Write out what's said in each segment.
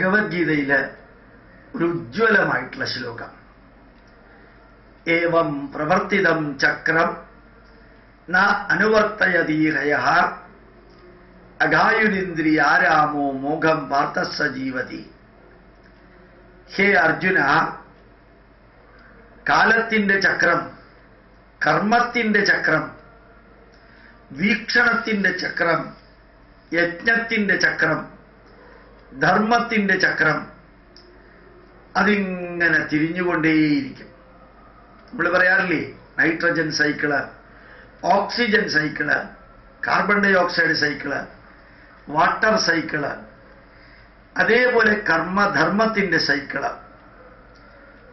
ഭഗവത്ഗീതയിൽ ഒരു ഉജ്ജ്വലമായിട്ടുള്ള ശ്ലോകം. ഏവം പ്രവർത്തിതം ചക്രം ന അനുവർത്തയതീഹയ അഗായുരിന്ദ്രിയാരാമോ മോഘം പാർത്ഥ ജീവതി. ഹേ അർജുന കാലത്തിന്റെ ചക്രം കർമ്മത്തിന്റെ ചക്രം വീക്ഷണത്തിന്റെ ചക്രം യജ്ഞത്തിന്റെ ചക്രം ധർമ്മത്തിന്റെ ചക്രം അതിങ്ങനെ തിരിഞ്ഞുകൊണ്ടേയിരിക്കും. നമ്മൾ പറയാറില്ലേ nitrogen cycle oxygen cycle carbon dioxide cycle water cycle അതേപോലെ കർമ്മധർമ്മത്തിന്റെ സൈക്കിൾ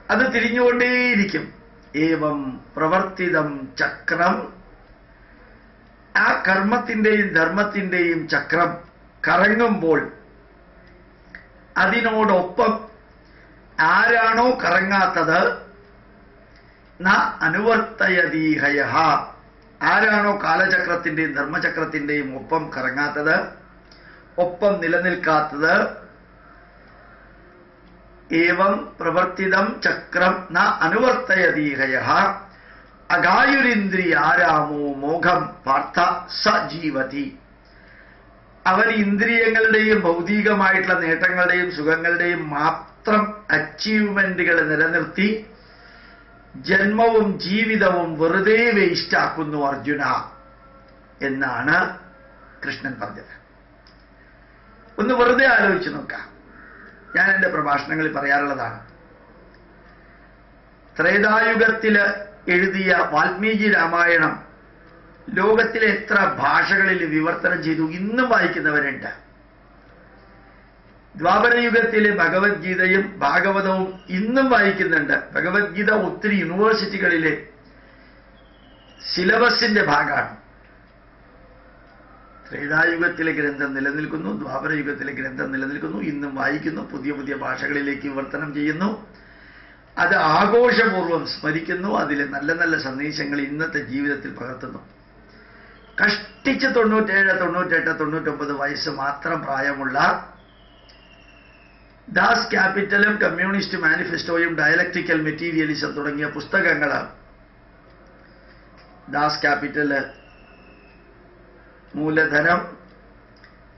അത് തിരിഞ്ഞുകൊണ്ടേയിരിക്കും. ഏവം പ്രവർത്തിതം ചക്രം. ആ കർമ്മത്തിന്റെയും ധർമ്മത്തിന്റെയും ചക്രം കറങ്ങുമ്പോൾ അതിനോടൊപ്പം ആരാണോ കറങ്ങാത്തത്? ന അനുവർത്തയതീഹയ ആരാണോ കാലചക്രത്തിന്റെയും ധർമ്മചക്രത്തിന്റെയും ഒപ്പം കറങ്ങാത്തത്? ഒപ്പം നിലനിൽക്കാത്തത്? ഏവം പ്രവർത്തിതം ചക്രം ന അനുവർത്തയതീഹയ അഗായുരിന്ദ്രിയാരാമോ മോഘം പാർത്ഥ സ അവൻ ഇന്ദ്രിയങ്ങളുടെയും ഭൗതികമായിട്ടുള്ള നേട്ടങ്ങളുടെയും സുഖങ്ങളുടെയും മാത്രം അച്ചീവ്മെന്റുകൾ നിലനിർത്തി ജന്മവും ജീവിതവും വെറുതെ വേസ്റ്റാക്കുന്നു അർജുന എന്നാണ് കൃഷ്ണൻ പറഞ്ഞത്. ഒന്ന് വെറുതെ ആലോചിച്ച് നോക്കാം. ഞാൻ എന്റെ പ്രഭാഷണങ്ങളിൽ പറയാറുള്ളതാണ്. ത്രേതായുഗത്തിൽ എഴുതിയ വാൽമീകി രാമായണം ലോകത്തിലെ എത്ര ഭാഷകളിൽ വിവർത്തനം ചെയ്തു ഇന്നും വായിക്കുന്നവരുണ്ട്. ദ്വാപരയുഗത്തിലെ ഭഗവത്ഗീതയും ഭാഗവതവും ഇന്നും വായിക്കുന്നുണ്ട്. ഭഗവത്ഗീത ഒത്തിരി യൂണിവേഴ്സിറ്റികളിലെ സിലബസിന്റെ ഭാഗമാണ്. ത്രേതായുഗത്തിലെ ഗ്രന്ഥം നിലനിൽക്കുന്നു ദ്വാപരയുഗത്തിലെ ഗ്രന്ഥം നിലനിൽക്കുന്നു ഇന്നും വായിക്കുന്നു പുതിയ പുതിയ ഭാഷകളിലേക്ക് വിവർത്തനം ചെയ്യുന്നു. അത് ആഘോഷപൂർവം സ്മരിക്കുന്നു അതിലെ നല്ല നല്ല സന്ദേശങ്ങൾ ഇന്നത്തെ ജീവിതത്തിൽ പകർത്തുന്നു. കഷ്ടിച്ച് തൊണ്ണൂറ്റേഴ് തൊണ്ണൂറ്റെട്ട് തൊണ്ണൂറ്റൊമ്പത് വയസ്സ് മാത്രം പ്രായമുള്ള ദാസ് ക്യാപിറ്റലും കമ്മ്യൂണിസ്റ്റ് മാനിഫെസ്റ്റോയും ഡയലക്ടിക്കൽ മെറ്റീരിയലിസം തുടങ്ങിയ പുസ്തകങ്ങൾ ദാസ് ക്യാപിറ്റൽ മൂലധനം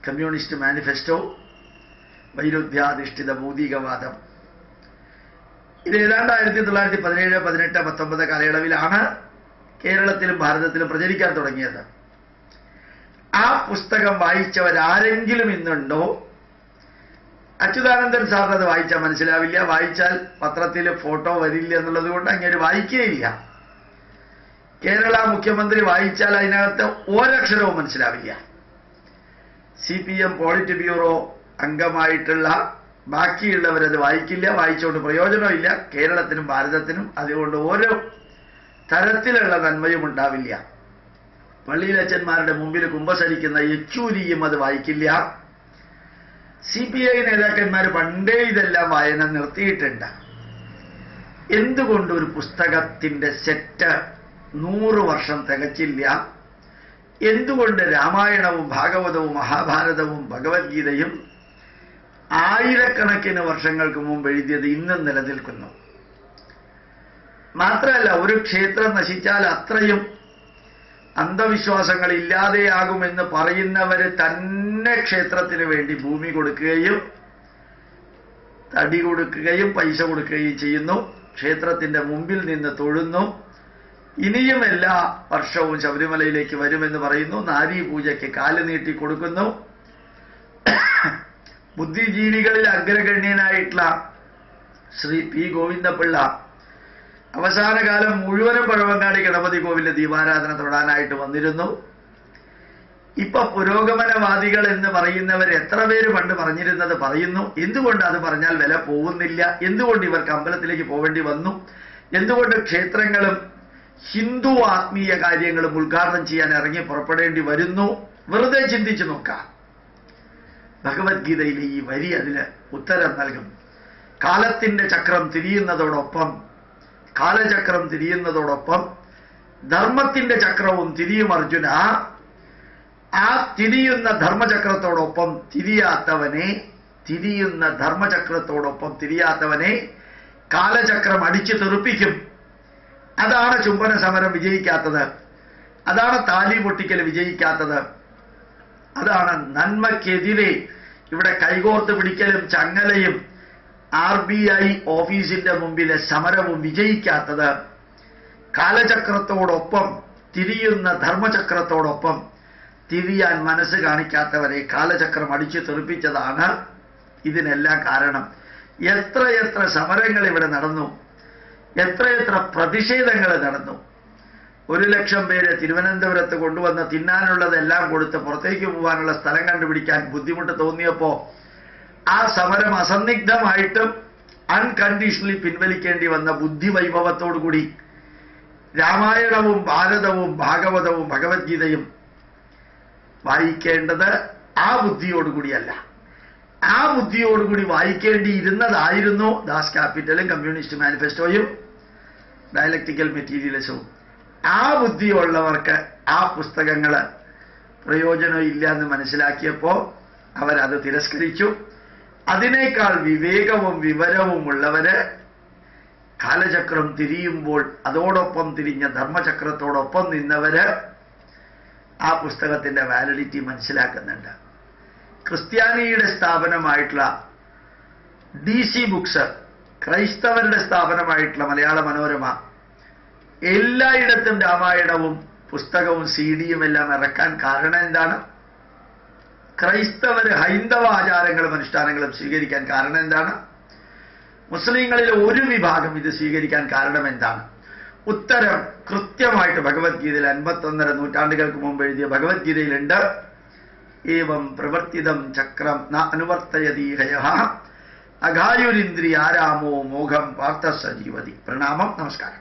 കമ്മ്യൂണിസ്റ്റ് മാനിഫെസ്റ്റോ വൈരുദ്ധ്യാധിഷ്ഠിത ഭൗതികവാദം. ഇത് ഏതാണ്ട് ആയിരത്തി തൊള്ളായിരത്തി പതിനേഴ് പതിനെട്ട് പത്തൊമ്പത് കാലയളവിലാണ് കേരളത്തിലും ഭാരതത്തിലും പ്രചരിക്കാൻ തുടങ്ങിയത്. ആ പുസ്തകം വായിച്ചവരാരെങ്കിലും ഇന്നുണ്ടോ? അച്യുതാനന്ദൻ സാറിന് അത് വായിച്ചാൽ മനസ്സിലാവില്ല. വായിച്ചാൽ പത്രത്തിൽ ഫോട്ടോ വരില്ല എന്നുള്ളത് കൊണ്ട് അങ്ങനെ വായിക്കുകയില്ല കേരള മുഖ്യമന്ത്രി വായിച്ചാൽ അതിനകത്ത് ഒരക്ഷരവും മനസ്സിലാവില്ല. C P M polit bureau അംഗമായിട്ടുള്ള ബാക്കിയുള്ളവരത് വായിക്കില്ല വായിച്ചുകൊണ്ട് പ്രയോജനമില്ല. കേരളത്തിനും ഭാരതത്തിനും അതുകൊണ്ട് ഓരോ തരത്തിലുള്ള നന്മയും ഉണ്ടാവില്ല. പള്ളിയിലച്ചന്മാരുടെ മുമ്പിൽ കുമ്പസരിക്കുന്ന യെച്ചൂരിയും അത് വായിക്കില്ല. സി പി ഐ നേതാക്കന്മാർ പണ്ടേ ഇതെല്ലാം വായന നിർത്തിയിട്ടുണ്ട്. എന്തുകൊണ്ട് ഒരു പുസ്തകത്തിന്റെ സെറ്റ് നൂറ് വർഷം തികച്ചില്ല? എന്തുകൊണ്ട് രാമായണവും ഭാഗവതവും മഹാഭാരതവും ഭഗവത്ഗീതയും ആയിരക്കണക്കിന് വർഷങ്ങൾക്ക് മുമ്പ് എഴുതിയത് ഇന്നും നിലനിൽക്കുന്നു? മാത്രമല്ല ഒരു ക്ഷേത്രം നശിച്ചാൽ അത്രയും അന്ധവിശ്വാസങ്ങൾ ഇല്ലാതെയാകുമെന്ന് പറയുന്നവര് തന്നെ ക്ഷേത്രത്തിന് വേണ്ടി ഭൂമി കൊടുക്കുകയും തടി കൊടുക്കുകയും പൈസ കൊടുക്കുകയും ചെയ്യുന്നു. ക്ഷേത്രത്തിന്റെ മുമ്പിൽ നിന്ന് തൊഴുന്നു. ഇനിയും എല്ലാ വർഷവും ശബരിമലയിലേക്ക് വരുമെന്ന് പറയുന്നു. നാരി പൂജയ്ക്ക് കാൽ നീട്ടി കൊടുക്കുന്നു. ബുദ്ധിജീവികളിൽ അഗ്രഗണ്യനായിട്ടുള്ള ശ്രീ പി ഗോവിന്ദപിള്ള അവസാന കാലം മുഴുവനും പഴവങ്ങാടി ഗണപതി കോവിലിന്റെ ദീപാരാധന തൊടാനായിട്ട് വന്നിരുന്നു. ഇപ്പൊ പുരോഗമനവാദികൾ എന്ന് പറയുന്നവർ എത്ര പേര് പണ്ട് പറഞ്ഞിരുന്നത് പറയുന്നു. എന്തുകൊണ്ട് അത് പറഞ്ഞാൽ വില പോകുന്നില്ല? എന്തുകൊണ്ട് ഇവർക്ക് അമ്പലത്തിലേക്ക് പോവേണ്ടി വന്നു? എന്തുകൊണ്ട് ക്ഷേത്രങ്ങളും ഹിന്ദു ആത്മീയ കാര്യങ്ങളും ഉദ്ഘാടനം ചെയ്യാൻ ഇറങ്ങി പുറപ്പെടേണ്ടി വരുന്നു? വെറുതെ ചിന്തിച്ചു നോക്കാം. ഭഗവത്ഗീതയിലെ ഈ വരി അതിന് ഉത്തരം നൽകും. കാലത്തിന്റെ ചക്രം തിരിയുന്നതോടൊപ്പം കാലചക്രം തിരിയുന്നതോടൊപ്പം ധർമ്മത്തിന്റെ ചക്രവും തിരിയും അർജുന. ആ തിരിയുന്ന ധർമ്മചക്രത്തോടൊപ്പം തിരിയാത്തവനെ തിരിയുന്ന ധർമ്മചക്രത്തോടൊപ്പം തിരിയാത്തവനെ കാലചക്രം അടിച്ചു തെറുപ്പിക്കും. അതാണ് ചുംബന സമരം വിജയിക്കാത്തത്. അതാണ് താലി പൊട്ടിക്കൽ വിജയിക്കാത്തത്. അതാണ് നന്മക്കെതിരെ ഇവിടെ കൈകോർത്ത് പിടിക്കലും ചങ്ങലയും ആർ ബി ഐ ഓഫീസിന്റെ മുമ്പിലെ സമരവും വിജയിക്കാത്തത് കാലചക്രത്തോടൊപ്പം തിരിയുന്ന ധർമ്മചക്രത്തോടൊപ്പം തിരിയാൻ മനസ്സ് കാണിക്കാത്തവരെ കാലചക്രം അടിച്ചു തെറിപ്പിച്ചതാണ് ഇതിനെല്ലാം കാരണം. എത്രയെത്ര സമരങ്ങൾ ഇവിടെ നടന്നു. എത്രയെത്ര പ്രതിഷേധങ്ങൾ നടന്നു. ഒരു ലക്ഷം പേര് തിരുവനന്തപുരത്ത് കൊണ്ടുവന്ന് തിന്നാനുള്ളതെല്ലാം കൊടുത്ത് പുറത്തേക്ക് പോകാനുള്ള സ്ഥലം കണ്ടുപിടിക്കാൻ ബുദ്ധിമുട്ട് തോന്നിയപ്പോ ആ സമരം അസന്നിഗ്ധമായിട്ടും അൺകണ്ടീഷണലി പിൻവലിക്കേണ്ടി വന്ന ബുദ്ധിവൈഭവത്തോടുകൂടി രാമായണവും ഭാരതവും ഭാഗവതവും ഭഗവത്ഗീതയും വായിക്കേണ്ടത് ആ ബുദ്ധിയോടുകൂടിയല്ല ആ ബുദ്ധിയോടുകൂടി വായിക്കേണ്ടിയിരുന്നതായിരുന്നു ദാസ് ക്യാപിറ്റലും കമ്മ്യൂണിസ്റ്റ് മാനിഫെസ്റ്റോയും ഡയലക്ടിക്കൽ മെറ്റീരിയലിസവും. ആ ബുദ്ധിയുള്ളവർക്ക് ആ പുസ്തകങ്ങൾ പ്രയോജനമില്ല എന്ന് മനസ്സിലാക്കിയപ്പോൾ അവരത് തിരസ്കരിച്ചു. അതിനേക്കാൾ വിവേകവും വിവരവും ഉള്ളവര് കാലചക്രം തിരിയുമ്പോൾ അതോടൊപ്പം തിരിഞ്ഞ ധർമ്മചക്രത്തോടൊപ്പം നിന്നവര് ആ പുസ്തകത്തിന്റെ വാലിഡിറ്റി മനസ്സിലാക്കുന്നുണ്ട്. ക്രിസ്ത്യാനിയുടെ സ്ഥാപനമായിട്ടുള്ള ഡി സി ബുക്സ് ക്രൈസ്തവരുടെ സ്ഥാപനമായിട്ടുള്ള മലയാള മനോരമ എല്ലായിടത്തും രാമായണവും പുസ്തകവും സി ഡിയും എല്ലാം ഇറക്കാൻ കാരണം എന്താണ്? ക്രൈസ്തവര് ഹൈന്ദവ ആചാരങ്ങളും അനുഷ്ഠാനങ്ങളും സ്വീകരിക്കാൻ കാരണം എന്താണ്? മുസ്ലിങ്ങളിൽ ഒരു വിഭാഗം ഇത് സ്വീകരിക്കാൻ കാരണം എന്താണ്? ഉത്തരം കൃത്യമായിട്ട് ഭഗവത്ഗീതയിൽ അൻപത്തൊന്നര നൂറ്റാണ്ടുകൾക്ക് മുമ്പ് എഴുതിയ ഭഗവത്ഗീതയിലുണ്ട്. ഏവം പ്രവർത്തിതം ചക്രം അനുവർത്തയതീഹയ അഘായുരിന്ദ്രിയാരാമോ മോഘം പാർത്ഥ സജീവതി പ്രണാമം നമസ്കാരം.